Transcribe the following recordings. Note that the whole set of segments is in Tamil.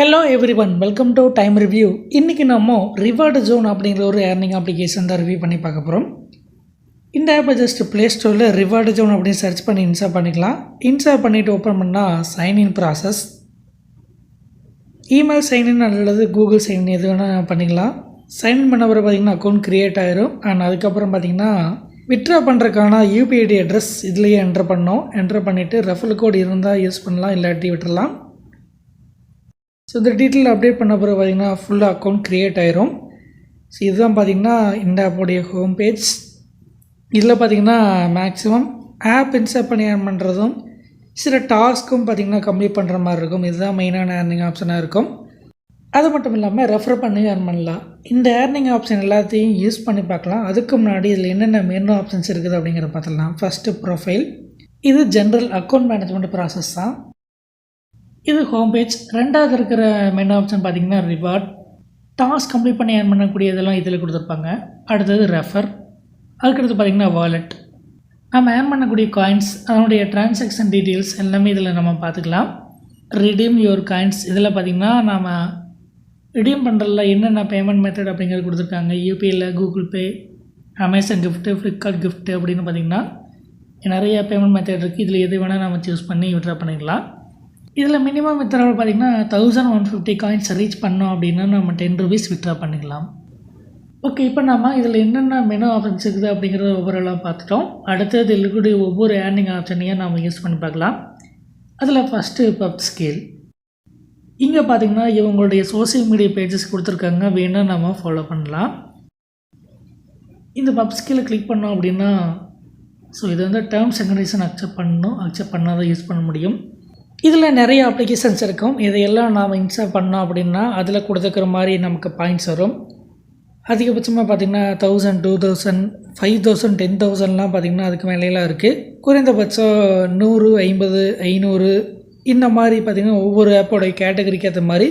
Hello everyone welcome to time review இன்றைக்கி நம்ம ரிவார்டு ஜோன் அப்படிங்கிற ஒரு ஏர்னிங் அப்ளிகேஷன் தான் ரிவ்யூ பண்ணி பார்க்க போகிறோம் இந்த ஆப்பை ஜஸ்ட் ப்ளே ஸ்டோரில் ரிவார்டு ஜோன் அப்படின்னு சர்ச் பண்ணி இன்ஸ்டால் பண்ணிக்கலாம். இன்ஸ்டால் பண்ணிவிட்டு ஓப்பன் பண்ணால் sign in process email sign in அல்லது கூகுள் சைன்இன் எது வேணால் பண்ணிக்கலாம். சைன்இன் பண்ண பிறகு பார்த்தீங்கன்னா அக்கௌண்ட் க்ரியேட் ஆயிரும். அண்ட் அதுக்கப்புறம் பார்த்தீங்கன்னா விட்ரா பண்ணுறதுக்கான யூபிஐடி அட்ரஸ் இதுலேயே என்ட்ரு பண்ணோம் என்ட்ரு பண்ணிவிட்டு ரெஃபல் கோட் இருந்தால் யூஸ் பண்ணலாம் இல்லாட்டி விட்டுடலாம் ஸோ இந்த டீட்டெயில் அப்டேட் பண்ண பிறகு பார்த்திங்கன்னா ஃபுல்லாக அக்கௌண்ட் க்ரியேட் ஆயிரும். ஸோ இதுதான் பார்த்தீங்கன்னா இந்த ஆப்போடைய ஹோம் பேஜ் இதில் பார்த்தீங்கன்னா மேக்ஸிமம் ஆப் இன்ஸ்டால் பண்ணி ஏர்ன் பண்ணுறதும் சில டாஸ்க்கும் பார்த்தீங்கன்னா கம்ப்ளீட் பண்ணுற மாதிரி இருக்கும். இதுதான் மெயினான ஏர்னிங் ஆப்ஷனாக இருக்கும். அது மட்டும் இல்லாமல் ரெஃபர் பண்ணி ஏர்ன் பண்ணலாம். இந்த ஏர்னிங் ஆப்ஷன் எல்லாத்தையும் யூஸ் பண்ணி பார்க்கலாம். அதுக்கு முன்னாடி இதில் என்னென்ன மெனு ஆப்ஷன்ஸ் இருக்குது அப்படிங்கிற பார்த்துக்கலாம் ஃபஸ்ட்டு ப்ரொஃபைல் இது ஜென்ரல் அக்கௌண்ட் மேனேஜ்மெண்ட் ப்ராசஸ் தான். இது ஹோம் பேஜ் ரெண்டாவது இருக்கிற மெயின் ஆப்ஷன் பார்த்தீங்கன்னா ரிவார்ட் டாஸ்க் கம்ப்ளீட் பண்ணி ஏர்ன் பண்ணக்கூடிய இதெல்லாம் இதில் கொடுத்துருப்பாங்க. அடுத்தது ரெஃபர் அதுக்கடுத்து பார்த்தீங்கன்னா வாலெட் நம்ம ஏர்ன் பண்ணக்கூடிய காயின்ஸ் அதனுடைய டிரான்சாக்ஷன் டீட்டெயில்ஸ் எல்லாமே இதில் நம்ம பார்த்துக்கலாம். ரிடீம் யுவர் காயின்ஸ் இதில் பார்த்திங்கன்னா நாம் ரிடீம் பண்ணுறதுல என்னென்ன பேமெண்ட் மெத்தட் அப்படிங்கிறது கொடுத்துருக்காங்க. யூபிஐயில் Google Pay Amazon gift Flipkart gift அப்படின்னு பார்த்திங்கன்னா நிறைய பேமெண்ட் மெத்தட் இருக்குது இதில் எது வேணால் நம்ம சூஸ் பண்ணி விட்ரா பண்ணிக்கலாம். இதில் மினிமம் வித்ராவில் பார்த்திங்கன்னா thousand one fifty coins reach பண்ணோம் அப்படின்னா நம்ம டென் ருபீஸ் வித்ரா பண்ணிக்கலாம். ஓகே இப்போ நம்ம இதில் என்னென்ன மெனு ஆப்ஷன்ஸ் இருக்குது அப்படிங்கிறத ஒவ்வொருலாம் பார்த்துட்டோம். அடுத்தது இருக்கக்கூடிய ஒவ்வொரு ஏர்னிங் ஆப்ஷனையும் நம்ம யூஸ் பண்ணி பார்க்கலாம். அதில் ஃபஸ்ட்டு பப் ஸ்கேல் இங்கே பார்த்தீங்கன்னா இவங்களுடைய சோஷியல் மீடியா பேஜஸ் கொடுத்துருக்காங்க. வேணால் நம்ம ஃபாலோ பண்ணலாம். இந்த பப் ஸ்கேலை கிளிக் பண்ணோம் அப்படின்னா ஸோ இது வந்து டேர்ம்ஸ் அண்ட் கண்டிஷன் அக்செப்ட் பண்ணணும். அக்செப்ட் பண்ணால் தான் யூஸ் பண்ண முடியும். இதில் நிறைய அப்ளிகேஷன்ஸ் இருக்கும். இதையெல்லாம் நாம் இன்ஸ்டால் பண்ணோம் அப்படின்னா அதில் கொடுத்துக்கிற மாதிரி நமக்கு பாயிண்ட்ஸ் வரும். அதிகபட்சமாக பார்த்திங்கன்னா thousand two thousand five thousand ten தௌசண்ட்லாம் பார்த்திங்கன்னா அதுக்கு மேலேலாம் இருக்குது குறைந்தபட்சம் நூறு ஐம்பது ஐநூறு இந்த மாதிரி பார்த்திங்கன்னா ஒவ்வொரு ஆப்போடைய கேட்டகரிக்கு ஏற்ற மாதிரி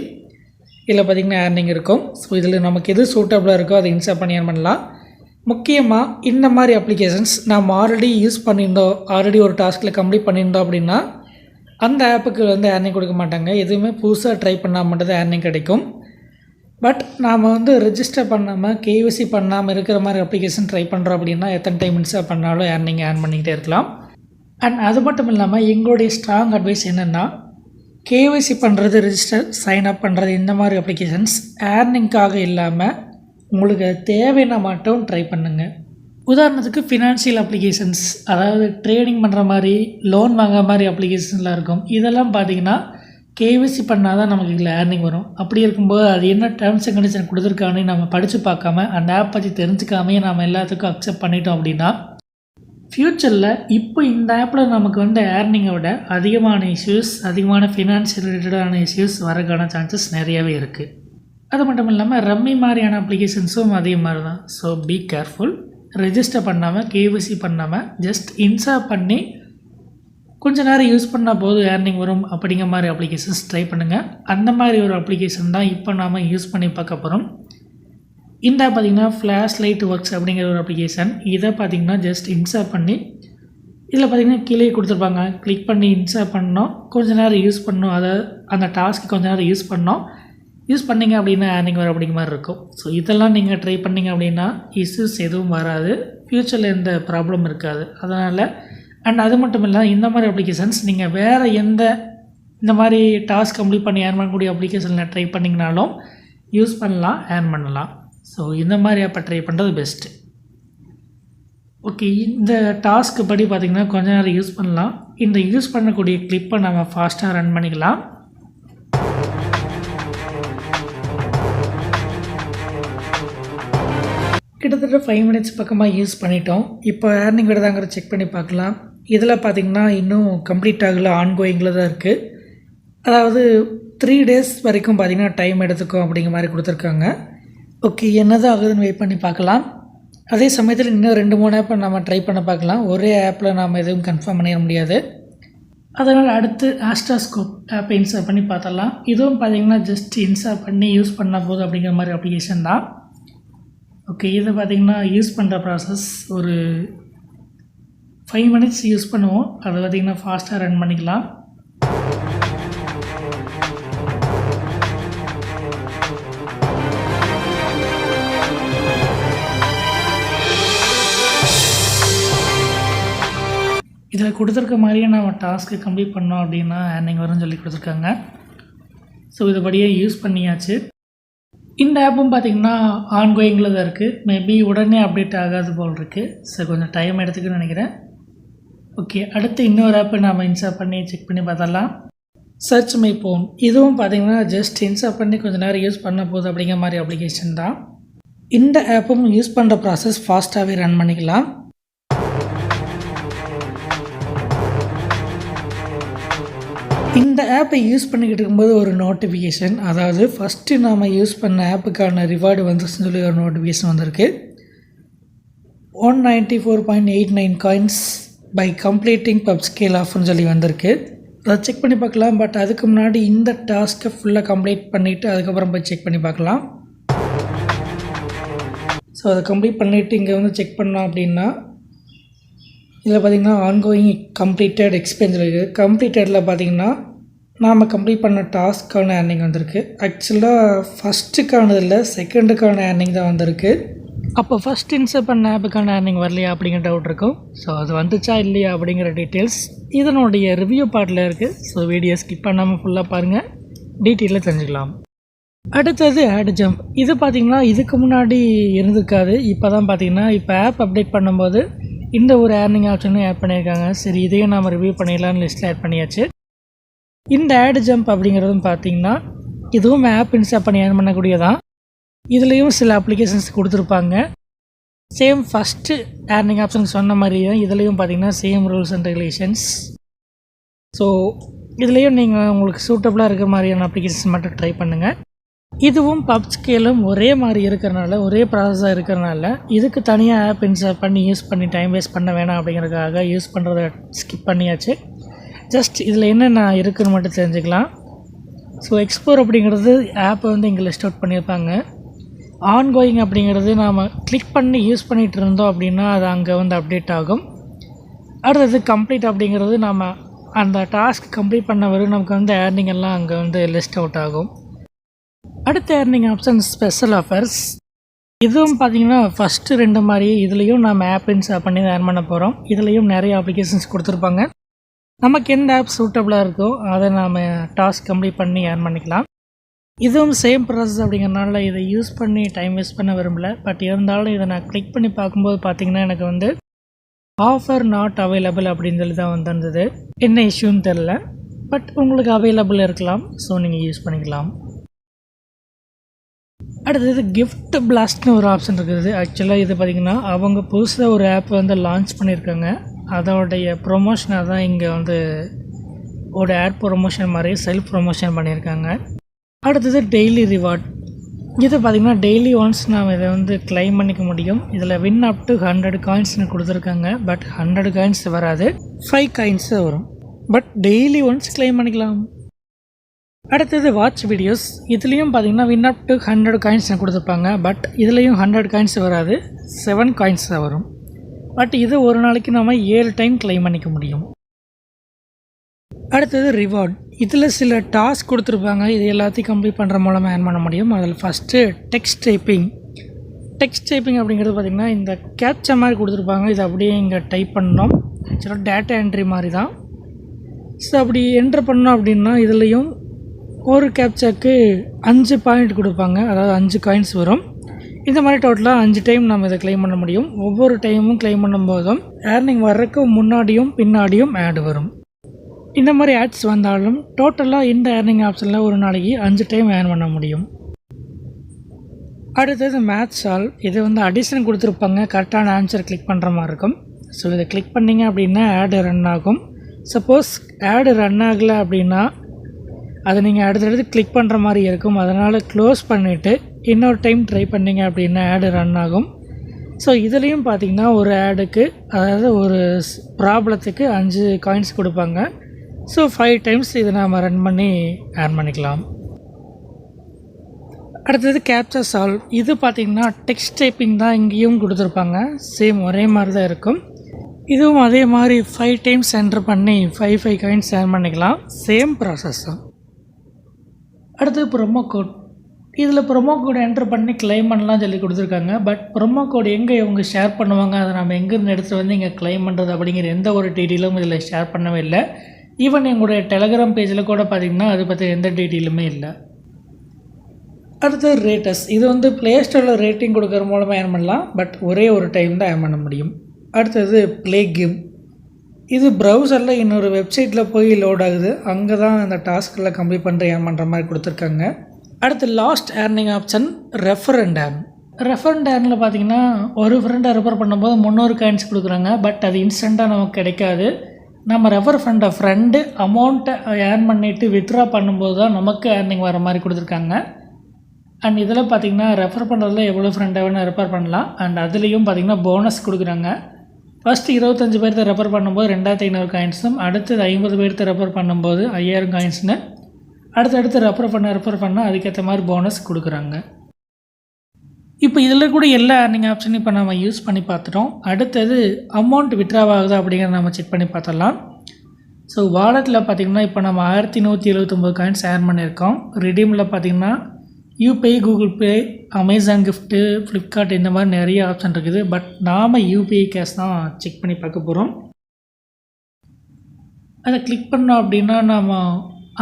இதில் பார்த்திங்கன்னா ஏர்னிங் இருக்கும். ஸோ இதில் நமக்கு எது சூட்டபுளாக இருக்கோ அதை இன்ஸ்டால் பண்ணி ஏர்ன் பண்ணலாம். முக்கியமாக இந்த மாதிரி அப்ளிகேஷன்ஸ் நாம் ஆல்ரெடி யூஸ் பண்ணியிருந்தோம். ஆல்ரெடி ஒரு டாஸ்கில் கம்ப்ளீட் பண்ணியிருந்தோம் அப்படின்னா அந்த ஆப்புக்கு வந்து ஏர்னிங் கொடுக்க மாட்டாங்க. எதுவுமே புதுசாக ட்ரை பண்ணால் மட்டும்தான் ஏர்னிங் கிடைக்கும். பட் நாம் வந்து ரிஜிஸ்டர் பண்ணாமல் கேவிசி பண்ணாமல் இருக்கிற மாதிரி அப்ளிகேஷன் ட்ரை பண்ணுறோம் அப்படின்னா எத்தனை டைம் மினிட்ஸாக பண்ணாலும் ஏர்னிங் ஏர்ன் பண்ணிக்கிட்டே இருக்கலாம். அண்ட் அது மட்டும் இல்லாமல் எங்களுடைய ஸ்ட்ராங் அட்வைஸ் என்னென்னா கேவிசி பண்ணுறது ரிஜிஸ்டர் சைன் அப் பண்ணுறது இந்த மாதிரி அப்ளிகேஷன்ஸ் ஏர்னிங்காக இல்லாமல் உங்களுக்கு தேவைன்னா மட்டும் ட்ரை பண்ணுங்கள் உதாரணத்துக்கு ஃபினான்ஷியல் அப்ளிகேஷன்ஸ் அதாவது ட்ரேடிங் பண்ணுற மாதிரி லோன் வாங்குற மாதிரி அப்ளிகேஷன்லாம் இருக்கும். இதெல்லாம் பார்த்தீங்கன்னா கேவிசி பண்ணால் தான் நமக்கு இதில் ஏர்னிங் வரும். அப்படி இருக்கும்போது அது என்ன டேர்ம்ஸ் அண்ட் கண்டிஷன் கொடுத்துருக்கானே நம்ம படித்து பார்க்காம அந்த ஆப் பற்றி தெரிஞ்சுக்காமையே நம்ம எல்லாத்துக்கும் அக்செப்ட் பண்ணிட்டோம் அப்படின்னா ஃப்யூச்சரில் இப்போ இந்த ஆப்பில் நமக்கு வந்து ஏர்னிங்கை விட அதிகமான இஷ்யூஸ் அதிகமான ஃபினான்ஷியல் ரிலேட்டடான இஷ்யூஸ் வரக்கான சான்சஸ் நிறையவே இருக்குது அது மட்டும் இல்லாமல் ரம்மி மாதிரியான அப்ளிகேஷன்ஸும் அதே மாதிரி தான். ஸோ பி கேர்ஃபுல் ரெஜிஸ்டர் பண்ணாமல் கேவிசி பண்ணாமல் ஜஸ்ட் இன்சா பண்ணி கொஞ்ச நேரம் யூஸ் பண்ணால் போதும் ஏர்னிங் வரும் அப்படிங்கிற மாதிரி அப்ளிகேஷன்ஸ் ட்ரை பண்ணுங்கள் அந்த மாதிரி ஒரு அப்ளிகேஷன் தான் இப்போ நாம் யூஸ் பண்ணி பார்க்க போகிறோம் இந்த பார்த்திங்கன்னா ஃப்ளாஷ் லைட் ஒர்க்ஸ் அப்படிங்கிற ஒரு அப்ளிகேஷன் இதை பார்த்திங்கன்னா ஜஸ்ட் இன்சா பண்ணி இதில் பார்த்திங்கன்னா கீழே கொடுத்துருப்பாங்க. கிளிக் பண்ணி இன்சா பண்ணோம். கொஞ்ச நேரம் யூஸ் பண்ணோம். அதை அந்த டாஸ்க்கு கொஞ்ச நேரம் யூஸ் பண்ணோம். யூஸ் பண்ணிங்க அப்படின்னா ஏர்னிங் வர அப்படிங்கிற மாதிரி இருக்கும். ஸோ இதெல்லாம் நீங்கள் ட்ரை பண்ணிங்க அப்படின்னா இஷ்யூஸ் எதுவும் வராது. ஃப்யூச்சரில் எந்த ப்ராப்ளம் இருக்காது. அதனால் அண்ட் அது மட்டும் இல்லை இந்த மாதிரி அப்ளிகேஷன்ஸ் நீங்கள் வேறு எந்த இந்த மாதிரி டாஸ்க் கம்ப்ளீட் பண்ணி ஏர்ன் பண்ணக்கூடிய அப்ளிகேஷனில் ட்ரை பண்ணிங்கனாலும் யூஸ் பண்ணலாம் ஏர்ன் பண்ணலாம். ஸோ இந்த மாதிரி அப்போ ட்ரை பண்ணுறது பெஸ்ட்டு ஓகே இந்த டாஸ்க்கு படி பார்த்திங்கன்னா கொஞ்ச நேரம் யூஸ் பண்ணலாம். இந்த யூஸ் பண்ணக்கூடிய கிளிப்பை நம்ம ஃபாஸ்ட்டாக ரன் பண்ணிக்கலாம். கிட்டத்தட்ட ஃபைவ் மினிட்ஸ் பக்கமாக யூஸ் பண்ணிட்டோம். இப்போ ஏர்னிங் விடுதாங்கிற செக் பண்ணி பார்க்கலாம். இதில் பார்த்திங்கன்னா இன்னும் கம்ப்ளீட் ஆகல ஆன்கோயிங்கில் தான் இருக்குது அதாவது த்ரீ டேஸ் வரைக்கும் பார்த்திங்கன்னா டைம் எடுத்துக்கும் அப்படிங்கிற மாதிரி கொடுத்துருக்காங்க. ஓகே என்னதான் ஆகுதுன்னு வெயிட் பண்ணி பார்க்கலாம். அதே சமயத்தில் இன்னும் ரெண்டு மூணு ஆப்பை நம்ம ட்ரை பண்ண பார்க்கலாம். ஒரே ஆப்பில் நாம் எதுவும் கன்ஃபார்ம் பண்ணிட முடியாது. அதனால் அடுத்து ஆஸ்ட்ராஸ்கோப் ஆப்பை இன்ஸ்டால் பண்ணி பார்த்தலாம் இதுவும் பார்த்திங்கன்னா ஜஸ்ட் இன்ஸ்டால் பண்ணி யூஸ் பண்ணால் போதும் அப்படிங்கிற மாதிரி அப்ளிகேஷன் தான். ஓகே இது பார்த்திங்கன்னா யூஸ் பண்ணுற ப்ராசஸ் ஒரு ஃபைவ் மினிட்ஸ் யூஸ் பண்ணுவோம். அதை பார்த்திங்கன்னா ஃபாஸ்ட்டாக ரன் பண்ணிக்கலாம். இதில் கொடுத்துருக்க மாதிரியே நம்ம டாஸ்க்கு கம்ப்ளீட் பண்ணோம் அப்படின்னா ஏர்னிங் வரும்னு சொல்லி கொடுத்துருக்காங்க. ஸோ இதுபடியே யூஸ் பண்ணியாச்சு. இந்த ஆப்பும் பார்த்திங்கன்னா ஆன்கோயிங்கில் தான் இருக்குது மேபி உடனே அப்டேட் ஆகாது போல் இருக்குது ஸோ கொஞ்சம் டைம் எடுத்துக்குன்னு நினைக்கிறேன். ஓகே அடுத்து இன்னொரு ஆப்பை நாம் இன்ஸ்டால் பண்ணி செக் பண்ணி பார்த்தலாம் சர்ச் மை ஃபோன் இதுவும் பார்த்திங்கன்னா ஜஸ்ட் இன்ஸ்டால் பண்ணி கொஞ்சம் நேரம் யூஸ் பண்ண போகுது அப்படிங்கிற மாதிரி அப்ளிகேஷன் தான். இந்த ஆப்பும் யூஸ் பண்ணுற ப்ராசஸ் ஃபாஸ்ட்டாகவே ரன் பண்ணிக்கலாம். இந்த ஆப்பை யூஸ் பண்ணிக்கிட்டு இருக்கும்போது ஒரு நோட்டிஃபிகேஷன் அதாவது ஃபஸ்ட்டு நாம் யூஸ் பண்ண ஆப்புக்கான ரிவார்டு வந்துச்சுன்னு சொல்லி ஒரு நோட்டிஃபிகேஷன் வந்திருக்கு. One ninety four point eight nine coins by completing PubScale ஆஃப்னு சொல்லி வந்திருக்கு. அதை செக் பண்ணி பார்க்கலாம். பட் அதுக்கு முன்னாடி இந்த டாஸ்க்கை ஃபுல்லாக கம்ப்ளீட் பண்ணிவிட்டு அதுக்கப்புறம் போய் செக் பண்ணி பார்க்கலாம். ஸோ அதை கம்ப்ளீட் பண்ணிவிட்டு இங்கே வந்து செக் பண்ணோம் அப்படின்னா இதில் பார்த்தீங்கன்னா ஆன்கோயிங் கம்ப்ளீட்டட் எக்ஸ்பென்ஸ் இருக்குது கம்ப்ளீட்டடில் பார்த்தீங்கன்னா நாம் கம்ப்ளீட் பண்ண டாஸ்க்கான ஏர்னிங் வந்திருக்கு. ஆக்சுவலாக ஃபஸ்ட்டுக்கானது இல்லை செகண்டுக்கான ஏர்னிங் தான் வந்திருக்கு. அப்போ ஃபஸ்ட் இன்செப் பண்ண ஆப்புக்கான ஏர்னிங் வரலையா அப்படிங்கிற டவுட் இருக்கும். ஸோ அது வந்துச்சா இல்லையா அப்படிங்கிற டீட்டெயில்ஸ் இதனுடைய ரிவ்யூ பார்ட்டில் இருக்குது ஸோ வீடியோ ஸ்கிப் பண்ணாமல் ஃபுல்லாக பாருங்கள் டீட்டெயிலில் தெரிஞ்சுக்கலாம். அடுத்தது ஆட் ஜம்ப் இது பார்த்தீங்கன்னா இதுக்கு முன்னாடி இருந்திருக்காது. இப்போ தான் பார்த்தீங்கன்னா இப்போ ஆப் அப்டேட் பண்ணும்போது இந்த ஒரு ஏர்னிங் ஆப்ஷனும் ஆட் பண்ணியிருக்காங்க. சரி இதையும் நாம் ரிவ்யூ பண்ணிடலான்னு லிஸ்ட்டில் ஆட் பண்ணியாச்சு. இந்த ஆட் ஜம்ப் அப்படிங்கிறதும் பார்த்தீங்கன்னா இதுவும் ஆப் இன்ஸ்டால் பண்ணி ஏர்ன் பண்ணக்கூடியதான். இதுலேயும் சில அப்ளிகேஷன்ஸ் கொடுத்துருப்பாங்க. சேம் ஃபஸ்ட்டு ஏர்னிங் ஆப்ஷன் சொன்ன மாதிரி தான் இதுலேயும் பார்த்தீங்கன்னா same rules and regulations so இதுலேயும் நீங்கள் உங்களுக்கு சூட்டபுளாக இருக்கிற மாதிரியான அப்ளிகேஷன்ஸ் மட்டும் ட்ரை பண்ணுங்கள் இதுவும் பப் ஸ்கேலும் ஒரே மாதிரி இருக்கிறனால ஒரே ப்ராசஸாக இருக்கிறனால இதுக்கு தனியாக ஆப் இன்ஸ்டால் பண்ணி யூஸ் பண்ணி டைம் வேஸ்ட் பண்ண வேணாம் அப்படிங்கிறதுக்காக யூஸ் பண்ணுறத ஸ்கிப் பண்ணியாச்சு. ஜஸ்ட் இதில் என்னென்ன இருக்குன்னு மட்டும் தெரிஞ்சுக்கலாம். ஸோ எக்ஸ்ப்ளோர் அப்படிங்கிறது ஆப்பை வந்து இங்கே லிஸ்ட் அவுட் பண்ணியிருப்பாங்க. ஆன் கோயிங் அப்படிங்கிறது நாம் கிளிக் பண்ணி யூஸ் பண்ணிகிட்டு இருந்தோம் அப்படின்னா அது அங்கே வந்து அப்டேட் ஆகும். அடுத்தது கம்ப்ளீட் அப்படிங்கிறது நாம் அந்த டாஸ்க் கம்ப்ளீட் பண்ண வரும் நமக்கு வந்து ஏர்னிங் எல்லாம் அங்கே வந்து லிஸ்ட் அவுட் ஆகும். அடுத்த ஏர்னிங் ஆப்ஷன் ஸ்பெஷல் ஆஃபர்ஸ் இதுவும் பார்த்தீங்கன்னா ஃபஸ்ட்டு ரெண்டு மாதிரி இதுலேயும் நம்ம ஆப் இன்ஸ்டால் பண்ணி தான் ஏர்ன் பண்ண போகிறோம் இதுலேயும் நிறைய அப்ளிகேஷன்ஸ் கொடுத்துருப்பாங்க. நமக்கு எந்த ஆப் சூட்டபுளாக இருக்கோ அதை நாம் டாஸ்க் கம்ப்ளீட் பண்ணி ஏர்ன் பண்ணிக்கலாம். இதுவும் சேம் ப்ராசஸ் அப்படிங்கிறனால இதை யூஸ் பண்ணி டைம் வேஸ்ட் பண்ண விரும்பல. பட் இருந்தாலும் இதை நான் கிளிக் பண்ணி பார்க்கும்போது பார்த்தீங்கன்னா எனக்கு வந்து ஆஃபர் நாட் அவைலபிள் அப்படின்னு சொல்லி தான் வந்திருந்தது. என்ன இஷ்யூன்னு தெரில பட் உங்களுக்கு அவைலபிள் இருக்கலாம். ஸோ நீங்கள் யூஸ் பண்ணிக்கலாம். அடுத்தது கிஃப்ட் பிளாஸ்ட்னு ஒரு ஆப்ஷன் இருக்குது. ஆக்சுவலாக இது பார்த்திங்கன்னா அவங்க புதுசாக ஒரு ஆப் வந்து லான்ச் பண்ணியிருக்காங்க. அதோடைய ப்ரொமோஷனாக தான் இங்கே வந்து ஒரு ஆட் ப்ரொமோஷன் மாதிரி செல்ஃப் ப்ரொமோஷன் பண்ணியிருக்காங்க. அடுத்தது டெய்லி ரிவார்ட் இது பார்த்திங்கன்னா டெய்லி ஒன்ஸ் நாம் இதை வந்து கிளைம் பண்ணிக்க முடியும். இதில் வின் அப் டு ஹண்ட்ரட் காயின்ஸ்னு கொடுத்துருக்காங்க. பட் ஹண்ட்ரட் காயின்ஸ் வராது. ஃபைவ் காயின்ஸ் வரும். பட் டெய்லி ஒன்ஸ் கிளைம் பண்ணிக்கலாம். அடுத்தது வாட்ச் வீடியோஸ் இதுலேயும் பார்த்தீங்கன்னா win up to hundred coins கொடுத்துருப்பாங்க. பட் இதுலேயும் ஹண்ட்ரட் காயின்ஸ் வராது. செவன் காயின்ஸ் தான் வரும். பட் இது ஒரு நாளைக்கு நம்ம ஏழு டைம் கிளைம் பண்ணிக்க முடியும். அடுத்தது ரிவார்ட் இதில் சில டாஸ்க் கொடுத்துருப்பாங்க. இது எல்லாத்தையும் கம்ப்ளீட் பண்ணுற மூலமாக ஏர்ன் பண்ண முடியும். அதில் first text typing text typing அப்படிங்கிறது பார்த்திங்கன்னா இந்த கேப்சா மாதிரி கொடுத்துருப்பாங்க. இதை அப்படியே இங்கே டைப் பண்ணோம் ஆக்சுவலாக டேட்டா என்ட்ரி மாதிரி தான். ஸோ அப்படி என்ட்ரு பண்ணோம் அப்படின்னா இதுலேயும் ஒரு கேப்சாக்கு அஞ்சு பாயிண்ட் கொடுப்பாங்க. அதாவது அஞ்சு காயின்ஸ் வரும். இந்த மாதிரி டோட்டலாக அஞ்சு டைம் நம்ம இதை கிளைம் பண்ண முடியும். ஒவ்வொரு டைமும் கிளைம் பண்ணும்போதும் ஏர்னிங் வர்றதுக்கு முன்னாடியும் பின்னாடியும் ஆட் வரும். இந்த மாதிரி ஆட்ஸ் வந்தாலும் டோட்டலாக இந்த ஏர்னிங் ஆப்ஷனில் ஒரு நாளைக்கு அஞ்சு டைம் ஏர்ன் பண்ண முடியும். அடுத்தது மேத்ஸ் ஆல் இது வந்து அடிஷன் கொடுத்துருப்பாங்க. கரெக்டான ஆன்சர் கிளிக் பண்ணுற மாதிரி இருக்கும். ஸோ இதை கிளிக் பண்ணிங்க அப்படின்னா ஆடு ரன் ஆகும். சப்போஸ் ஆடு ரன் ஆகலை அப்படின்னா அதை நீங்கள் அடுத்தடுத்து கிளிக் பண்ணுற மாதிரி இருக்கும். அதனால் க்ளோஸ் பண்ணிவிட்டு இன்னொரு டைம் ட்ரை பண்ணிங்க அப்படின்னா ஆடு ரன் ஆகும். ஸோ இதுலேயும் பார்த்தீங்கன்னா ஒரு ஆடுக்கு அதாவது ஒரு ப்ராப்ளத்துக்கு அஞ்சு காயின்ஸ் கொடுப்பாங்க. ஸோ ஃபைவ் டைம்ஸ் இதை நாம் ரன் பண்ணி ஏர்ன் பண்ணிக்கலாம். அடுத்தது கேப்சர் சால்வ் இது பார்த்திங்கன்னா டெக்ஸ்ட் டைப்பிங் தான் இங்கேயும் கொடுத்துருப்பாங்க. சேம் ஒரே மாதிரி தான் இருக்கும். இதுவும் அதே மாதிரி ஃபைவ் டைம்ஸ் என்ட்ரு பண்ணி ஃபைவ் ஃபைவ் காயின்ஸ் ஏர்ன் பண்ணிக்கலாம். சேம் ப்ராசஸ் தான். அடுத்து ப்ரொமோ கோட் இதில் ப்ரொமோ கோடு என்ட்ரு பண்ணி கிளைம் பண்ணலாம் சொல்லி கொடுத்துருக்காங்க. பட் ப்ரொமோ கோடு எங்கே இவங்க ஷேர் பண்ணுவாங்க? அதை நம்ம எங்கேருந்து எடுத்துகிட்டு வந்து இங்கே கிளைம் பண்ணுறது அப்படிங்கிற எந்த ஒரு டீட்டெயிலும் இதில் ஷேர் பண்ணவே இல்லை. ஈவன் எங்களுடைய டெலகிராம் பேஜில் கூட பார்த்திங்கன்னா அதை பற்றி எந்த டீட்டெயிலுமே இல்லை. அடுத்து ரேட்டஸ் இது வந்து ப்ளே ஸ்டோரில் ரேட்டிங் கொடுக்குற மூலமாக ஏர்ன் பண்ணலாம். பட் ஒரே ஒரு டைம் தான் ஏர்ன் பண்ண முடியும். அடுத்தது ப்ளே கேம் இது ப்ரௌசரில் இன்னொரு வெப்சைட்டில் போய் லோட் ஆகுது. அங்கே தான் அந்த டாஸ்கில் கம்ப்ளீட் பண்ணுற ஏர்ன் பண்ணுற மாதிரி கொடுத்துருக்காங்க. அடுத்து last earning option refer and earn refer and ஏர்னில் பார்த்தீங்கன்னா ஒரு ஃப்ரெண்டை ரெஃபர் பண்ணும்போது முந்நூறு காயின்ஸ் கொடுக்குறாங்க. பட் அது இன்ஸ்டண்ட்டாக நமக்கு கிடைக்காது. நம்ம ரெஃபர் பண்ணுற ஃப்ரெண்டு அமௌண்ட்டை ஏர்ன் பண்ணிவிட்டு வித்ட்ரா பண்ணும்போது தான் நமக்கு ஏர்னிங் வர மாதிரி கொடுத்துருக்காங்க. அண்ட் இதில் பார்த்தீங்கன்னா ரெஃபர் பண்ணுறதுல எவ்வளோ ஃப்ரெண்டை வேணால் ரெஃபர் பண்ணலாம். அண்ட் அதுலேயும் பார்த்தீங்கன்னா போனஸ் கொடுக்குறாங்க. ஃபஸ்ட்டு இருபத்தஞ்சி பேர்த்த ரெஃபர் பண்ணும்போது ரெண்டாயிரத்தி ஐநூறு காயின்ஸும் அடுத்தது ஐம்பது பேர்த்த ரெஃபர் பண்ணும்போது ஐயாயிரம் காயின்ஸ்னு அடுத்தடுத்து ரெஃபர் பண்ண ரெஃபர் பண்ண அதுக்கேற்ற மாதிரி போனஸ் கொடுக்குறாங்க. இப்போ இதில் கூட எல்லா ஏர்னிங் ஆப்ஷனையும் இப்போ நம்ம யூஸ் பண்ணி பார்த்துட்டோம். அடுத்தது அமௌண்ட் விட்ராவ் ஆகுதா அப்படிங்கிறத நம்ம செக் பண்ணி பார்த்துடலாம். ஸோ வாலெட்டில் பார்த்திங்கன்னா இப்போ நம்ம ஆயிரத்தி நூற்றி எழுபத்தொம்போது காயின்ஸ் ஏர் பண்ணியிருக்கோம். ரிடீமில் பார்த்திங்கன்னா UPI Google Pay Amazon gift Flipkart இந்த மாதிரி நிறைய ஆப்ஷன் இருக்குது. பட் நாம் யூபிஐ கேஷ் தான் செக் பண்ணி பார்க்க போகிறோம் அதை கிளிக் பண்ணோம் அப்படின்னா நாம்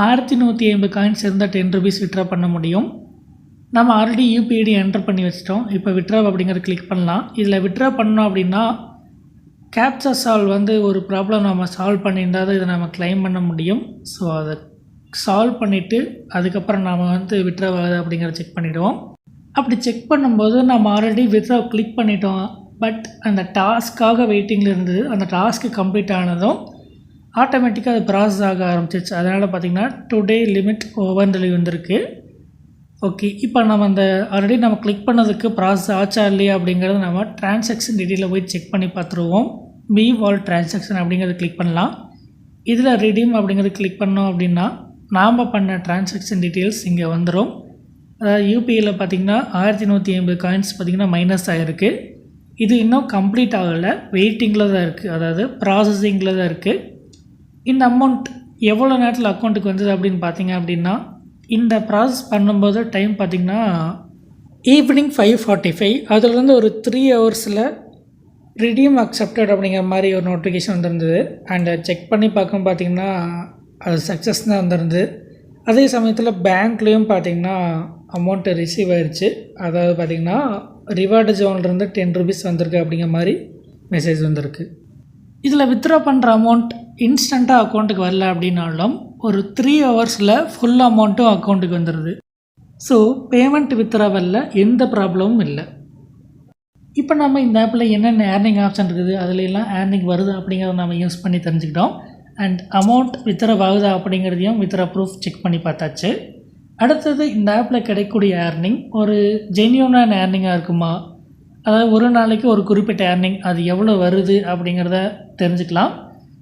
ஆயிரத்தி நூற்றி ஐம்பது காயின்ஸ் இருந்தால் டென் ருபீஸ் விட்ரா பண்ண முடியும். நம்ம ஆல்ரெடி யூபிஐடி என்டர் பண்ணி வச்சிட்டோம். இப்போ விட்ரா அப்படிங்கிறத கிளிக் பண்ணலாம். இதில் விட்ரா பண்ணோம் அப்படின்னா கேப்சா சால்வ் வந்து ஒரு ப்ராப்ளம் நம்ம சால்வ் பண்ணியிருந்தால் தான் இதை நம்ம க்ளைம் பண்ண முடியும். ஸோ அதை சால்வ் பண்ணிவிட்டு அதுக்கப்புறம் நாம் வந்து விட்ரா ஆகுது அப்படிங்கிறத செக் பண்ணிவிடுவோம் அப்படி செக் பண்ணும்போது நம்ம ஆல்ரெடி வித்ரா கிளிக் பண்ணிட்டோம். பட் அந்த டாஸ்க்காக வெயிட்டிங்கில் இருந்தது அந்த டாஸ்க்கு கம்ப்ளீட் ஆனதும் ஆட்டோமேட்டிக்காக அது ப்ராசஸ் ஆக ஆரம்பிச்சிச்சு அதனால் பார்த்திங்கன்னா டுடே லிமிட் ஓவர் டெலிவரி வந்திருக்கு. ஓகே இப்போ நம்ம அந்த ஆல்ரெடி நம்ம கிளிக் பண்ணதுக்கு ப்ராசஸ் ஆச்சா இல்லையா அப்படிங்கிறத நம்ம டிரான்சாக்ஷன் டீட்டெயிலில் போய் செக் பண்ணி பார்த்துருவோம் மீ வால் டிரான்சாக்ஷன் அப்படிங்கிறத கிளிக் பண்ணலாம். இதில் ரிடீம் அப்படிங்கிறது கிளிக் பண்ணோம் அப்படின்னா நாம் பண்ண டிரான்சாக்ஷன் டீட்டெயில்ஸ் இங்கே வந்துடும் அதாவது யூபிஐயில் பார்த்திங்கன்னா ஆயிரத்தி நூற்றி ஐம்பது காயின்ஸ் பார்த்திங்கன்னா மைனஸ் ஆகிருக்கு இது இன்னும் கம்ப்ளீட் ஆகலை. வெயிட்டிங்கில் தான் இருக்குது அதாவது ப்ராசஸிங்கில் தான் இருக்குது இந்த அமௌண்ட் எவ்வளோ நேரத்தில் அக்கௌண்ட்டுக்கு வந்தது அப்படின்னு பார்த்தீங்க அப்படின்னா இந்த ப்ராசஸ் பண்ணும்போது டைம் பார்த்திங்கன்னா ஈவினிங் ஃபைவ் ஃபார்ட்டி ஃபைவ் அதுலேருந்து ஒரு த்ரீ ஹவர்ஸில் ரிடியூம் அக்செப்டட் அப்படிங்கிற மாதிரி ஒரு நோட்டிஃபிகேஷன் வந்திருந்தது. அண்ட் செக் பண்ணி பார்க்கும் பார்த்திங்கன்னா அது சக்ஸஸ் தான் வந்திருந்து அதே சமயத்தில் பேங்க்லேயும் பார்த்திங்கன்னா அமௌண்ட்டு ரிசீவ் ஆயிடுச்சு அதாவது பார்த்திங்கன்னா ரிவார்டு ஜோன்லேருந்து டென் ருபீஸ் வந்திருக்கு அப்படிங்கிற மாதிரி மெசேஜ் வந்திருக்கு. இதில் வித்ட்ரா பண்ணுற அமௌண்ட் இன்ஸ்டண்ட்டாக அக்கௌண்ட்டுக்கு வரல அப்படின்னாலும் ஒரு த்ரீ ஹவர்ஸில் ஃபுல் அமௌண்ட்டும் அக்கௌண்ட்டுக்கு வந்துடுது ஸோ பேமெண்ட் வித்ட்ராவலில் எந்த ப்ராப்ளமும் இல்லை. இப்போ நம்ம இந்த ஆப்பில் என்னென்ன ஏர்னிங் ஆப்ஷன் இருக்குது அதுல ஏர்னிங் வருது அப்படிங்கிறத நம்ம யூஸ் பண்ணி தெரிஞ்சுக்கிட்டோம். அண்ட் அமௌண்ட் வித்ரா ஆகுதா அப்படிங்கிறதையும் வித்ரா ப்ரூஃப் செக் பண்ணி பார்த்தாச்சு. அடுத்தது இந்த ஆப்பில் கிடைக்கக்கூடிய ஏர்னிங் ஒரு ஜென்யூனான ஏர்னிங்காக இருக்குமா? அதாவது ஒரு நாளைக்கு ஒரு குறிப்பிட்ட ஏர்னிங் அது எவ்வளோ வருது அப்படிங்கிறத தெரிஞ்சுக்கலாம்.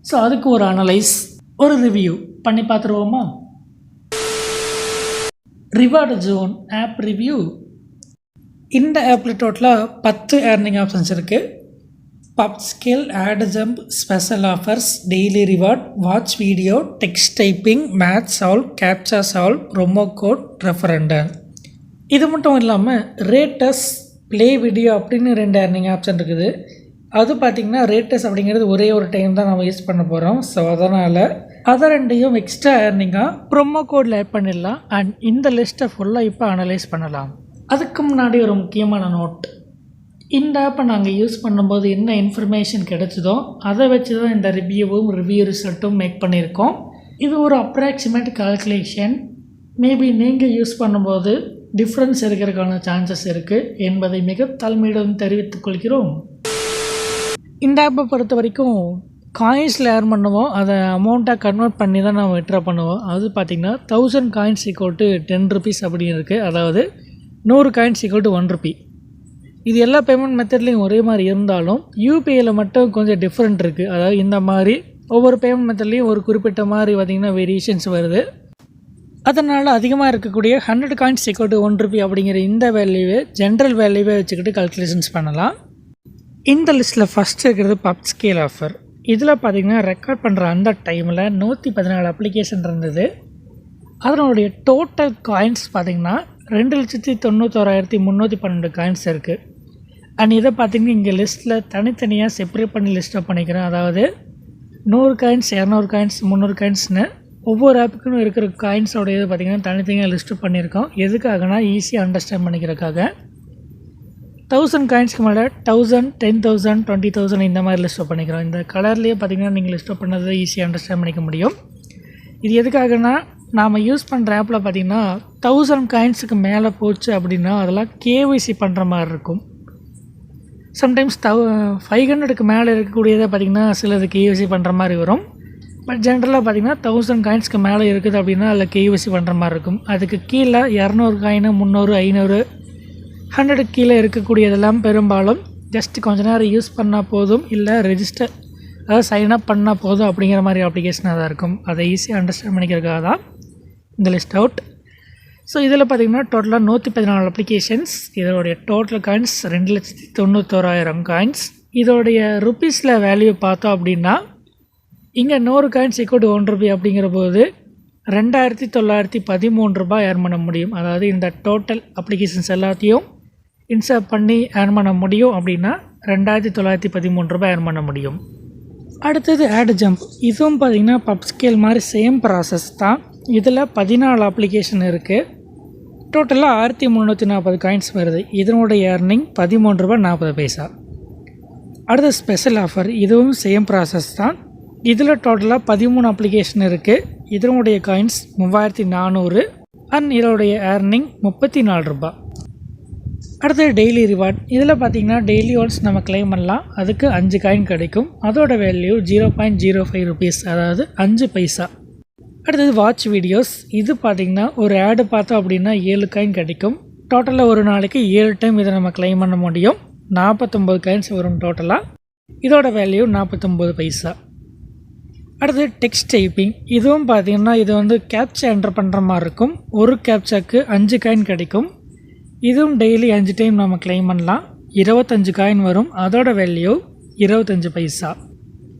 ஸோ அதுக்கு ஒரு அனலைஸ் ஒரு ரிவ்யூ பண்ணி பார்த்துருவோமா? ரிவார்டு ஜோன் ஆப் ரிவ்யூ இந்த ஆப்பில் டோட்டலாக பத்து ஏர்னிங் ஆப்ஷன்ஸ் இருக்குது PubScale ad jump special offers daily reward watch video text typing math solve captcha solve promo code refer and இது மட்டும் இல்லாமல் ரேட்டஸ் ப்ளே வீடியோ அப்படின்னு ரெண்டு ஏர்னிங் ஆப்ஷன் இருக்குது. அது பார்த்திங்கன்னா ரேட்டஸ் அப்படிங்கிறது ஒரே ஒரு டைம் தான் நம்ம யூஸ் பண்ண போகிறோம் ஸோ அதனால் அதை ரெண்டையும் எக்ஸ்ட்ரா ஏர்னிங்காக ப்ரொமோ கோடில் ஆட் பண்ணிடலாம். அண்ட் இந்த லிஸ்ட்டை ஃபுல்லாக இப்போ அனலைஸ் பண்ணலாம். அதுக்கு முன்னாடி ஒரு முக்கியமான நோட் இந்த ஆப்பை நாங்கள் யூஸ் பண்ணும்போது என்ன இன்ஃபர்மேஷன் கிடைச்சதோ அதை வச்சு தான் இந்த ரிவ்யூவும் ரிவ்யூ ரிசல்ட்டும் மேக் பண்ணியிருக்கோம். இது ஒரு அப்ராக்சிமேட் கால்குலேஷன் மேபி நீங்கள் யூஸ் பண்ணும்போது டிஃப்ரென்ஸ் இருக்கிறதுக்கான சான்சஸ் இருக்குது என்பதை மிக தலைமையிடம் தெரிவித்துக் கொள்கிறோம். இந்த ஆப்பை பொறுத்த வரைக்கும் காயின்ஸில் ஏர்ன் பண்ணுவோம். அதை அமௌண்ட்டாக கன்வெர்ட் பண்ணி தான் நம்ம விட்ரா பண்ணுவோம். அது பார்த்திங்கன்னா thousand coins equal to ten rupees அப்படின்னு இருக்குது அதாவது நூறு coins equal to one rupee இது எல்லா பேமெண்ட் மெத்தட்லேயும் ஒரே மாதிரி இருந்தாலும் யூபிஐயில் மட்டும் கொஞ்சம் டிஃப்ரெண்ட் இருக்குது அதாவது இந்த மாதிரி ஒவ்வொரு பேமெண்ட் மெத்தட்லேயும் ஒரு குறிப்பிட்ட மாதிரி பார்த்திங்கன்னா வேரியேஷன்ஸ் வருது. அதனால் அதிகமாக இருக்கக்கூடிய hundred coins equal to one rupee அப்படிங்கிற இந்த வேல்யூவே ஜென்ரல் வேல்யூவே வச்சுக்கிட்டு கல்குலேஷன்ஸ் பண்ணலாம். இந்த லிஸ்ட்டில் ஃபஸ்ட்டு இருக்கிறது பப் ஸ்கேல் ஆஃபர் இதில் பார்த்திங்கன்னா ரெக்கார்ட் பண்ணுற அந்த டைமில் நூற்றி பதினாலு அப்ளிகேஷன் இருந்தது. அதனுடைய டோட்டல் காயின்ஸ் பார்த்திங்கன்னா ரெண்டு லட்சத்தி தொண்ணூத்தோராயிரத்தி முந்நூற்றி பன்னெண்டு காயின்ஸ் இருக்குது அண்ட் இதை பார்த்தீங்கன்னா இங்கே லிஸ்ட்டில் தனித்தனியாக செப்பரேட் பண்ணி லிஸ்ட்டப் பண்ணிக்கிறேன். அதாவது நூறு காயின்ஸ் இரநூறு காயின்ஸ் முந்நூறு காயின்ஸ்னு ஒவ்வொரு ஆப்புக்கும் இருக்கிற காயின்ஸோட இது பார்த்திங்கன்னா தனித்தனியாக லிஸ்ட்டு பண்ணியிருக்கோம். எதுக்காகனா ஈஸியாக அண்டர்ஸ்டாண்ட் பண்ணிக்கிறதுக்காக. தௌசண்ட் காயின்ஸ்க்கு மேலே thousand ten thousand twenty thousand இந்த மாதிரி லிஸ்ட்டப் பண்ணிக்கிறோம். இந்த கலர்லேயே பார்த்தீங்கன்னா நீங்கள் லிஸ்ட்டப் பண்ணதை ஈஸியாக அண்டர்ஸ்டாண்ட் பண்ணிக்க முடியும். இது எதுக்காகனா நாம் யூஸ் பண்ணுற ஆப்பில் பார்த்தீங்கன்னா தௌசண்ட் காயின்ஸுக்கு மேலே போச்சு அப்படின்னா அதெல்லாம் கேஒய்சி பண்ணுற மாதிரி இருக்கும். சம்டைம்ஸ் தௌ ஃபைவ் ஹண்ட்ரடுக்கு மேலே இருக்கக்கூடியதை பார்த்திங்கன்னா சிலது கேஒய்சி பண்ணுற மாதிரி வரும். பட் ஜென்ரலாக பார்த்தீங்கன்னா தௌசண்ட் காயின்ஸ்க்கு மேலே இருக்குது அப்படின்னா அதில் கேஒய்சி பண்ணுற மாதிரி இருக்கும். அதுக்கு கீழே இரநூறு காயின் முந்நூறு ஐநூறு ஹண்ட்ரடுக்கு கீழே இருக்கக்கூடியதெல்லாம் பெரும்பாலும் ஜஸ்ட் கொஞ்ச நேரம் யூஸ் பண்ணால் போதும். இல்லை ரெஜிஸ்டர் அதாவது சைன் அப் பண்ணால் போதும் அப்படிங்கிற மாதிரி அப்ளிகேஷனாக தான் இருக்கும். அதை ஈஸியாக அண்டர்ஸ்டாண்ட் பண்ணிக்கிறதுக்காக தான் இந்த லிஸ்ட் அவுட் ஸோ இதில் பார்த்தீங்கன்னா டோட்டலாக நூற்றி பதினாலு அப்ளிகேஷன்ஸ் இதோடைய டோட்டல் காயின்ஸ் ரெண்டு லட்சத்தி தொண்ணூத்தோராயிரம் காயின்ஸ் இதோடைய ருப்பீஸில் வேல்யூ பார்த்தோம் அப்படின்னா இங்கே நூறு காயின்ஸ் ஈக்குவல் ஒன் ருபி அப்படிங்கிற போது ரெண்டாயிரத்தி தொள்ளாயிரத்தி பதிமூணு ரூபாய் ஏர்ன் பண்ண முடியும். அதாவது இந்த டோட்டல் அப்ளிகேஷன்ஸ் எல்லாத்தையும் இன்சர்ட் பண்ணி ஏர்ன் பண்ண முடியும் அப்படின்னா ரெண்டாயிரத்தி தொள்ளாயிரத்தி பதிமூணு ரூபாய் ஏர்ன் பண்ண முடியும். அடுத்தது ஆட் ஜம்ப் இதுவும் பார்த்திங்கன்னா பப் ஸ்கேல் மாதிரி சேம் ப்ராசஸ் தான். இதில் பதினாலு அப்ளிகேஷன் இருக்குது டோட்டலாக ஆயிரத்தி முந்நூற்றி நாற்பது காயின்ஸ் வருது. இதனுடைய ஏர்னிங் பதிமூன்று ரூபாய் நாற்பது பைசா. அடுத்த ஸ்பெஷல் ஆஃபர் இதுவும் சேம் ப்ராசஸ் தான். இதில் டோட்டலாக பதிமூணு அப்ளிகேஷன் இருக்குது இதனுடைய காயின்ஸ் மூவாயிரத்தி நானூறு. அண்ட் இதனுடைய ஏர்னிங் முப்பத்தி நாலு ரூபா அடுத்தது டெய்லி ரிவார்ட் இதில் பார்த்தீங்கன்னா டெய்லி ஒன்ஸ் நம்ம கிளைம் பண்ணலாம். அதுக்கு அஞ்சு காயின் கிடைக்கும். அதோட value zero point zero five rupees அதாவது அஞ்சு பைசா. அடுத்தது வாட்ச் வீடியோஸ் இது பார்த்திங்கன்னா ஒரு ஆடு பார்த்தோம் அப்படின்னா ஏழு காயின் கிடைக்கும். டோட்டலாக ஒரு நாளைக்கு ஏழு டைம் இதை நம்ம கிளைம் பண்ண முடியும். நாற்பத்தொம்போது காயின்ஸ் வரும் டோட்டலாக இதோட வேல்யூ நாற்பத்தொம்போது பைசா. அடுத்து டெக்ஸ்ட் டைப்பிங் இதுவும் பார்த்தீங்கன்னா இது வந்து கேப்சா என்டர் பண்ணுற மாதிரி இருக்கும். ஒரு கேப்சாக்கு அஞ்சு காயின் கிடைக்கும். இதுவும் டெய்லி அஞ்சு டைம் நம்ம கிளைம் பண்ணலாம். இருபத்தஞ்சு காயின் வரும். அதோட வேல்யூ இருபத்தஞ்சு பைசா.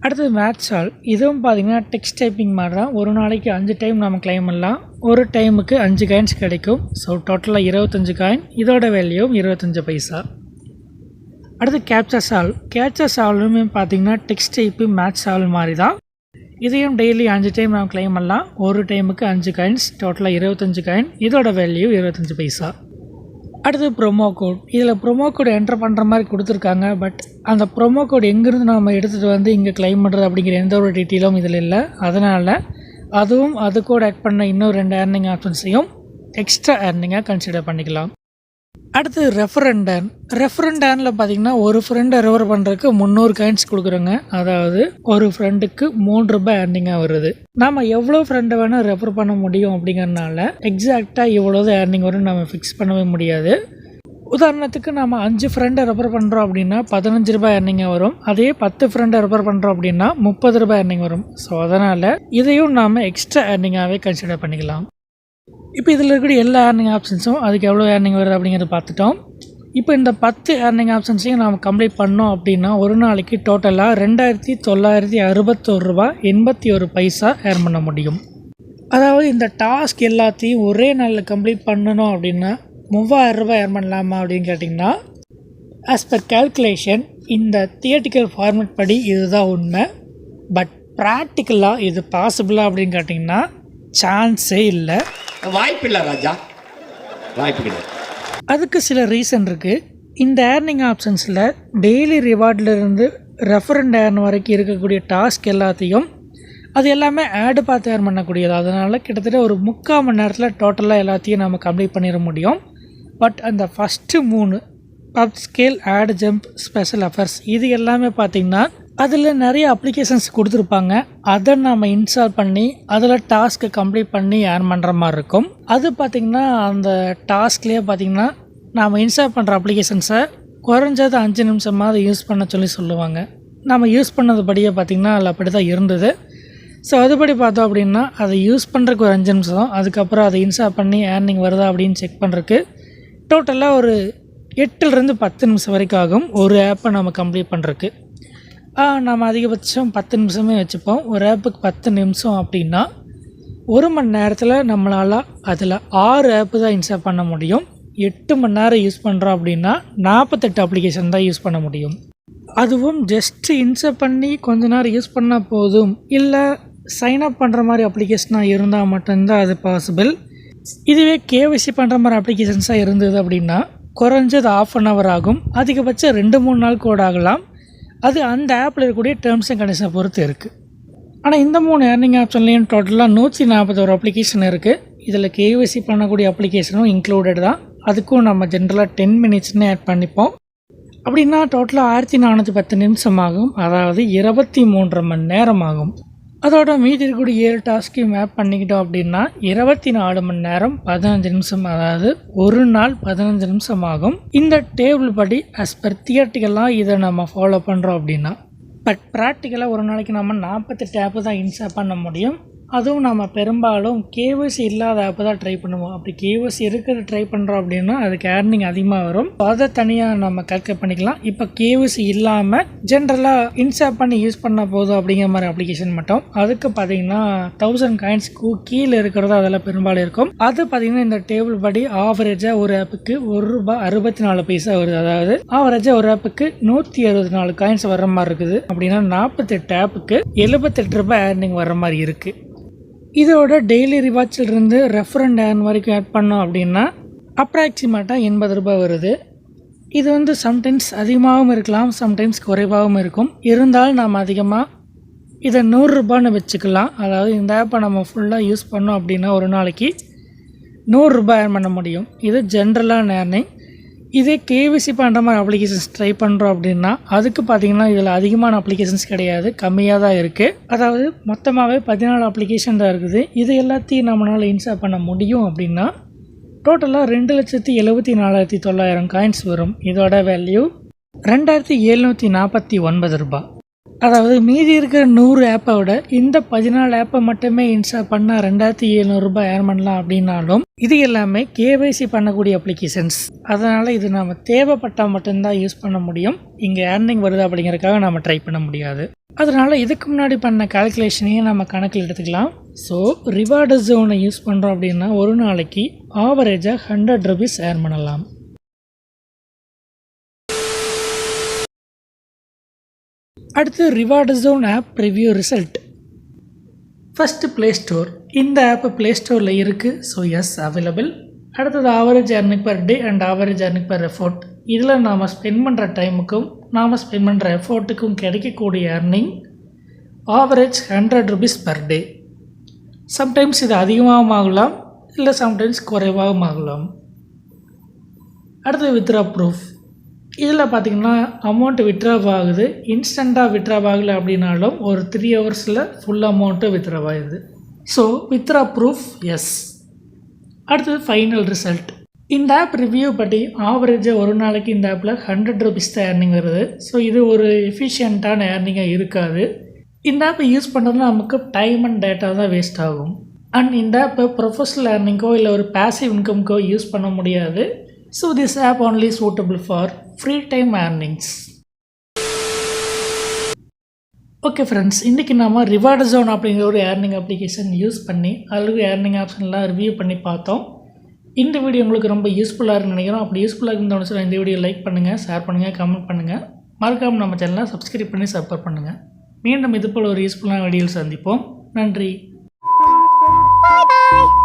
அடுத்தது மேட்ச் ஆல் இதுவும் பார்த்தீங்கன்னா டெக்ஸ்ட் டைப்பிங் மாதிரி தான் ஒரு நாளைக்கு அஞ்சு டைம் நம்ம கிளைம் பண்ணலாம். ஒரு டைமுக்கு அஞ்சு காயின்ஸ் கிடைக்கும். ஸோ டோட்டலாக இருபத்தஞ்சு காயின் இதோட வேல்யூவும் இருபத்தஞ்சு பைசா. அடுத்து கேப்சர் சால் கேப்சர் சால்வுமே பார்த்தீங்கன்னா டெக்ஸ்ட் டைப்பு மேட்ச் சால் மாதிரி தான் இதையும் டெய்லி அஞ்சு டைம் நம்ம கிளைம் பண்ணலாம். ஒரு டைமுக்கு அஞ்சு காயின்ஸ் டோட்டலாக இருபத்தஞ்சு காயின் இதோட வேல்யூ இருபத்தஞ்சு பைசா. அடுத்து ப்ரொமோ கோட் இதில் ப்ரொமோ கோட் என்டர் பண்ணுற மாதிரி கொடுத்துருக்காங்க பட் அந்த ப்ரொமோ கோட் எங்கேருந்து நம்ம எடுத்துகிட்டு வந்து இங்கே கிளைம் பண்ணுறது அப்படிங்கிற எந்த ஒரு டீட்டெயிலும் இதில் இல்லை. அதனால் அதுவும் அது கூட ஆட் பண்ண இன்னும் ரெண்டு ஏர்னிங் ஆப்ஷன்ஸையும் எக்ஸ்ட்ரா ஏர்னிங்காக கன்சிடர் பண்ணிக்கலாம். அடுத்து ரெஃபரண்டன். ரெஃபரண்டனில் பார்த்தீங்கன்னா ஒரு ஃப்ரெண்டை ரெஃபர் பண்ணுறதுக்கு முந்நூறு காயின்ஸ் கொடுக்குறோங்க. அதாவது ஒரு ஃப்ரெண்டுக்கு மூன்று ரூபாய் ஏர்னிங்காக வருது. நாம் எவ்வளோ ஃப்ரெண்டை வேணால் ரெஃபர் பண்ண முடியும் அப்படிங்கிறனால எக்ஸாக்டாக இவ்வளோது ஏர்னிங் வரும் நம்ம ஃபிக்ஸ் பண்ணவே முடியாது. உதாரணத்துக்கு நம்ம அஞ்சு ஃப்ரெண்டை ரெஃபர் பண்ணுறோம் அப்படின்னா பதினஞ்சு ரூபாய் ஏர்னிங்காக வரும். அதே பத்து ஃப்ரெண்டை ரெஃபர் பண்ணுறோம் அப்படின்னா முப்பது ரூபாய் ஏர்னிங் வரும். ஸோ அதனால் இதையும் நாம் எக்ஸ்ட்ரா ஏர்னிங்காகவே கன்சிடர் பண்ணிக்கலாம். இப்போ இதில் இருக்கக்கூடிய எல்லா ஏர்னிங் ஆப்ஷன்ஸும் அதுக்கு எவ்வளோ ஏர்னிங் வருது அப்படிங்கிறத பார்த்துட்டோம். இப்போ இந்த பத்து ஏர்னிங் ஆப்ஷன்ஸையும் நாம் கம்ப்ளீட் பண்ணோம் அப்படின்னா ஒரு நாளைக்கு டோட்டலாக ரெண்டாயிரத்தி தொள்ளாயிரத்தி அறுபத்தோரு ரூபா எண்பத்தி ஒரு பைசா ஏர்ன் பண்ண முடியும். அதாவது இந்த டாஸ்க் எல்லாத்தையும் ஒரே நாளில் கம்ப்ளீட் பண்ணணும் அப்படின்னா மூவாயிரம் ரூபாய் ஏர்ன் பண்ணலாமா அப்படின்னு கேட்டிங்கன்னா ஆஸ் பர் கேல்குலேஷன் இந்த தியேட்டிக்கல் ஃபார்மேட் படி இதுதான் உண்மை. பட் ப்ராக்டிக்கலாக இது பாசிபிளா அப்படின்னு கேட்டிங்கன்னா சான்ஸே இல்லை. வாய்ப்பில்லை ராஜா. வாய்ப்பு கிடையாது. அதுக்கு சில ரீசன் இருக்குது இந்த ஏர்னிங் ஆப்ஷன்ஸில் டெய்லி ரிவார்ட்லேருந்து ரெஃபரண்ட் ஏர்ன் வரைக்கும் இருக்கக்கூடிய டாஸ்க் எல்லாத்தையும் அது எல்லாமே ஆடு பார்த்து ஏர்ன் பண்ணக்கூடியது. அதனால் கிட்டத்தட்ட ஒரு முக்கால் மணி நேரத்தில் டோட்டலாக எல்லாத்தையும் நம்ம கம்ப்ளீட் பண்ணிட முடியும். பட் அந்த ஃபஸ்ட்டு மூணு PubScale ad jump special offers இது எல்லாமே பார்த்திங்கன்னா அதில் நிறைய அப்ளிகேஷன்ஸ் கொடுத்துருப்பாங்க. அதை நம்ம இன்ஸ்டால் பண்ணி அதில் டாஸ்க்கை கம்ப்ளீட் பண்ணி ஏர்ன் பண்ணுற மாதிரி இருக்கும். அது பார்த்திங்கன்னா அந்த டாஸ்க்லேயே பார்த்திங்கன்னா நாம் இன்ஸ்டால் பண்ணுற அப்ளிகேஷன்ஸை குறைஞ்சது அஞ்சு நிமிஷமாவது யூஸ் பண்ண சொல்லி சொல்லுவாங்க. நம்ம யூஸ் பண்ணதுபடியே பார்த்திங்கன்னா அதில் அப்படி தான் இருந்தது. ஸோ அதுபடி பார்த்தோம் அப்படின்னா அதை யூஸ் பண்ணுறதுக்கு ஒரு அஞ்சு நிமிஷம் அதுக்கப்புறம் அதை இன்ஸ்டால் பண்ணி ஏர்னிங் வருதா அப்படின்னு செக் பண்ணுறதுக்கு டோட்டலாக ஒரு எட்டுலேருந்து பத்து நிமிஷம் வரைக்கும் ஆகும். ஒரு ஆப்பை நம்ம கம்ப்ளீட் பண்ணுறக்கு நம்ம அதிகபட்சம் பத்து நிமிஷமே வச்சுப்போம். ஒரு ஆப்புக்கு பத்து நிமிஷம் அப்படின்னா ஒரு மணி நேரத்தில் நம்மளால் அதில் ஆறு ஆப்பு தான் இன்ஸ்டால் பண்ண முடியும். எட்டு மணி நேரம் யூஸ் பண்ணுறோம் அப்படின்னா நாற்பத்தெட்டு அப்ளிகேஷன் தான் யூஸ் பண்ண முடியும். அதுவும் ஜஸ்ட்டு இன்ஸ்டால் பண்ணி கொஞ்ச நேரம் யூஸ் பண்ணால் போதும். இல்லை சைன் அப் பண்ணுற மாதிரி அப்ளிகேஷனாக இருந்தால் மட்டும்தான் அது பாசிபிள் இதுவே கேவிசி பண்ணுற மாதிரி அப்ளிகேஷன்ஸாக இருந்தது அப்படின்னா குறைஞ்சது ஆஃப் அன் ஹவர் ஆகும். அதிகபட்சம் ரெண்டு மூணு நாள் கூட ஆகலாம். அது அந்த ஆப்பில் இருக்கக்கூடிய டேர்ம்ஸ் அண்ட் கண்டிஷனை பொறுத்து இருக்குது ஆனால் இந்த மூணு ஏர்னிங் ஆப்ஷன்லேயும் டோட்டலாக நூற்றி நாற்பத்தோரு அப்ளிகேஷன் இருக்குது இதில் கேவிசி பண்ணக்கூடிய அப்ளிகேஷனும் இன்க்ளூடட் தான். அதுக்கும் நம்ம ஜென்ரலாக டென் மினிட்ஸ்னு ஆட் பண்ணிப்போம். அப்படின்னா டோட்டலாக ஆயிரத்தி நானூற்றி பத்து நிமிஷம் ஆகும் அதாவது இருபத்தி மூன்றரை மணி நேரம் ஆகும் அதோட மீதி இருக்கக்கூடிய ஏழு டாஸ்க்கையும் மேப் பண்ணிக்கிட்டோம் அப்படின்னா இருபத்தி நாலு மணி நேரம் பதினஞ்சு நிமிஷம் அதாவது ஒரு நாள் பதினஞ்சு நிமிஷம் ஆகும் இந்த டேபிள் படி அஸ் பர் தியேட்டிக்கலாக இதை நம்ம ஃபாலோ பண்ணுறோம் அப்படின்னா பட் ப்ராக்டிக்கலாக ஒரு நாளைக்கு நம்ம நாற்பத்தெட்டு ஆப்பு தான் இன்ஸ்டால் பண்ண முடியும். அதுவும் நம்ம பெரும்பாலும் கேவிசி இல்லாத ஆப்பு தான் ட்ரை பண்ணுவோம். அப்படி கேவிசி இருக்கிறது ட்ரை பண்ணுறோம் அப்படின்னா அதுக்கு ஏர்னிங் அதிகமாக வரும். அதை தனியாக நம்ம கல்குலேட் பண்ணிக்கலாம். இப்போ கேவிசி இல்லாமல் ஜென்ரலாக இன்ஸ்டால் பண்ணி யூஸ் பண்ண போதும் அப்படிங்கிற மாதிரி அப்ளிகேஷன் மட்டும். அதுக்கு பார்த்தீங்கன்னா தௌசண்ட் காயின்ஸ்க்கு கீழே இருக்கிறது அதெல்லாம் பெரும்பாலும் இருக்கும். அது பார்த்தீங்கன்னா இந்த டேபிள் படி ஆவரேஜாக ஒரு ஆப்புக்கு ஒரு ரூபாய் அறுபத்தி நாலு பைசா வருது. அதாவது ஆவரேஜாக ஒரு ஆப்புக்கு நூற்றி அறுபத்தி நாலு காயின்ஸ் வர மாதிரி இருக்குது. அப்படின்னா நாற்பத்தெட்டு ஆப்புக்கு எழுபத்தெட்டு ரூபாய் ஏர்னிங் வர மாதிரி இருக்குது இதோட டெய்லி ரிவார்ட்ஸிலிருந்து ரெஃபரண்ட் ஏர்ன் வரைக்கும் ஆட் பண்ணோம் அப்படின்னா அப்ராக்சிமேட்டாக எண்பது ரூபாய் வருது. இது வந்து சம்டைம்ஸ் அதிகமாகவும் இருக்கலாம் சம்டைம்ஸ் குறைவாகவும் இருக்கும். இருந்தாலும் நாம் அதிகமாக இதை நூறுரூபான்னு வச்சுக்கலாம். அதாவது இந்த ஆப்பை நம்ம ஃபுல்லாக யூஸ் பண்ணோம் அப்படின்னா ஒரு நாளைக்கு நூறுரூபா ஏர்ன் பண்ண முடியும். இது ஜென்ரலான ஏர்னிங் இதே கேவிசி பண்ணுற மாதிரி அப்ளிகேஷன்ஸ் ட்ரை பண்ணுறோம் அப்படின்னா அதுக்கு பார்த்தீங்கன்னா இதில் அதிகமான அப்ளிகேஷன்ஸ் கிடையாது கம்மியாக தான் இருக்குது அதாவது மொத்தமாகவே பதினாலு அப்ளிகேஷன் தான் இருக்குது. இது எல்லாத்தையும் நம்மளால் இன்ஸ்டால் பண்ண முடியும் அப்படின்னா டோட்டலாக ரெண்டு லட்சத்தி எழுபத்தி நாலாயிரத்தி தொள்ளாயிரம் காயின்ஸ் வரும். இதோட வேல்யூ ரெண்டாயிரத்தி எழுநூற்றி நாற்பத்தி ஒன்பது ரூபாய். அதாவது மீதி இருக்கிற நூறு ஆப்பை விட இந்த பதினாலு ஆப்பை மட்டுமே இன்ஸ்டால் பண்ணால் ரெண்டாயிரத்தி எழுநூறுபா ஏர்ன் பண்ணலாம் அப்படின்னாலும் இது எல்லாமே கேவைசி பண்ணக்கூடிய அப்ளிகேஷன்ஸ் அதனால் இது நம்ம தேவைப்பட்டால் மட்டும்தான் யூஸ் பண்ண முடியும். இங்கே ஏர்னிங் வருது அப்படிங்கிறதுக்காக நம்ம ட்ரை பண்ண முடியாது. அதனால் இதுக்கு முன்னாடி பண்ண கால்குலேஷனையும் நம்ம கணக்கில் எடுத்துக்கலாம். ஸோ ரிவார்டு ஜோனை யூஸ் பண்ணுறோம் அப்படின்னா ஒரு நாளைக்கு ஆவரேஜாக ஹண்ட்ரட் ருபீஸ் ஏர்ன் பண்ணலாம். அடுத்து Reward Zone app review result first Play Store இந்த ஆப்பு ப்ளே ஸ்டோரில் இருக்குது ஸோ எஸ் அவைலபிள் அடுத்தது average earning per day and average earning per effort இதில் நாம் ஸ்பெண்ட் பண்ணுற டைமுக்கும் நாம் ஸ்பெண்ட் பண்ணுற எஃபோர்ட்டுக்கும் கிடைக்கக்கூடிய earning average hundred rupees per day sometimes இது அதிகமாகவும் ஆகலாம் இல்லை சம்டைம்ஸ் குறைவாகவும் ஆகலாம். அடுத்தது வித்ரா ப்ரூஃப் இதில் பார்த்தீங்கன்னா அமௌண்ட் வித்ட்ராப் ஆகுது. இன்ஸ்டண்ட்டாக வித்ட்ராப் ஆகலை அப்படின்னாலும் ஒரு த்ரீ ஹவர்ஸில் ஃபுல் அமௌண்ட்டு வித்ட்ராப் ஆகுது ஸோ வித்ரா ப்ரூஃப் எஸ் அடுத்தது ஃபைனல் ரிசல்ட் இந்த ஆப் ரிவ்யூ படி ஆவரேஜாக ஒரு நாளைக்கு இந்த ஆப்பில் ஹண்ட்ரட் ருபீஸ் தான் ஏர்னிங் வருது. ஸோ இது ஒரு எஃபிஷியண்ட்டான ஏர்னிங்காக இருக்காது. இந்த ஆப்பை யூஸ் பண்ணுறதுல நமக்கு டைம் அண்ட் டேட்டா தான் வேஸ்ட் ஆகும். அண்ட் இந்த ஆப்பை ப்ரொஃபஷனல் ஏர்னிங்கோ இல்லை ஒரு பேசிவ் இன்கம்க்கோ யூஸ் பண்ண முடியாது. So this app only suitable for free time earnings okay friends இன்றைக்கி நம்ம ரிவார்டு ஜோன் அப்படிங்கிற ஒரு ஏர்னிங் அப்ளிகேஷன் யூஸ் பண்ணி அதில் ஏர்னிங் ஆப்ஷன்லாம் ரிவ்யூ பண்ணி பார்த்தோம். இந்த வீடியோ உங்களுக்கு ரொம்ப யூஸ்ஃபுல்லாக இருக்குன்னு நினைக்கிறோம். அப்படி யூஸ்ஃபுல்லாக இருந்தோன்னு சொல்ல இந்த வீடியோ லைக் பண்ணுங்கள் ஷேர் பண்ணுங்கள் கமெண்ட் பண்ணுங்கள் மறக்காமல் நம்ம சேனலை சப்ஸ்கிரைப் பண்ணி சப்போர்ட் பண்ணுங்கள் மீண்டும் இது போல் ஒரு யூஸ்ஃபுல்லான வீடியோவில் சந்திப்போம். நன்றி. Bye bye.